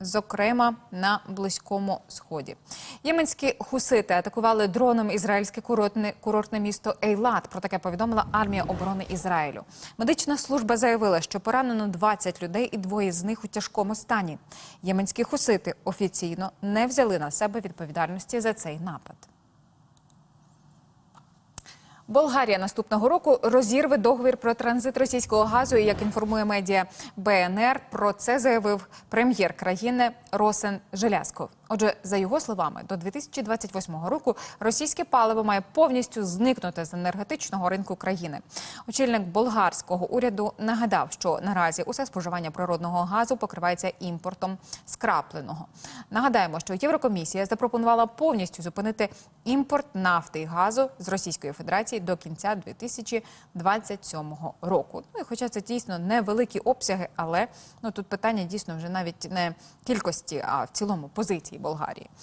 зокрема на близькому сході. Єменські хусити атакували дроном ізраїльське курортне, курортне місто Ейлат. Про таке повідомила армія оборони Ізраїлю. Медична служба заявила, що поранено 20 людей, і двоє з них у тяжкому стані. Єменські хусити офіційно не взяли на себе відповідальності за цей напад. Болгарія наступного року розірве договір про транзит російського газу. І як інформує медіа БНР, про це заявив прем'єр країни Росен Желязков. Отже, за його словами, до 2028 року російське паливо має повністю зникнути з енергетичного ринку країни. Очільник болгарського уряду нагадав, що наразі усе споживання природного газу покривається імпортом скрапленого. Нагадаємо, що Єврокомісія запропонувала повністю зупинити імпорт нафти і газу з Російської Федерації до кінця 2027 року. Ну і хоча це дійсно невеликі обсяги, але ну тут питання дійсно вже навіть не кількості, а в цілому позиції Болгарії.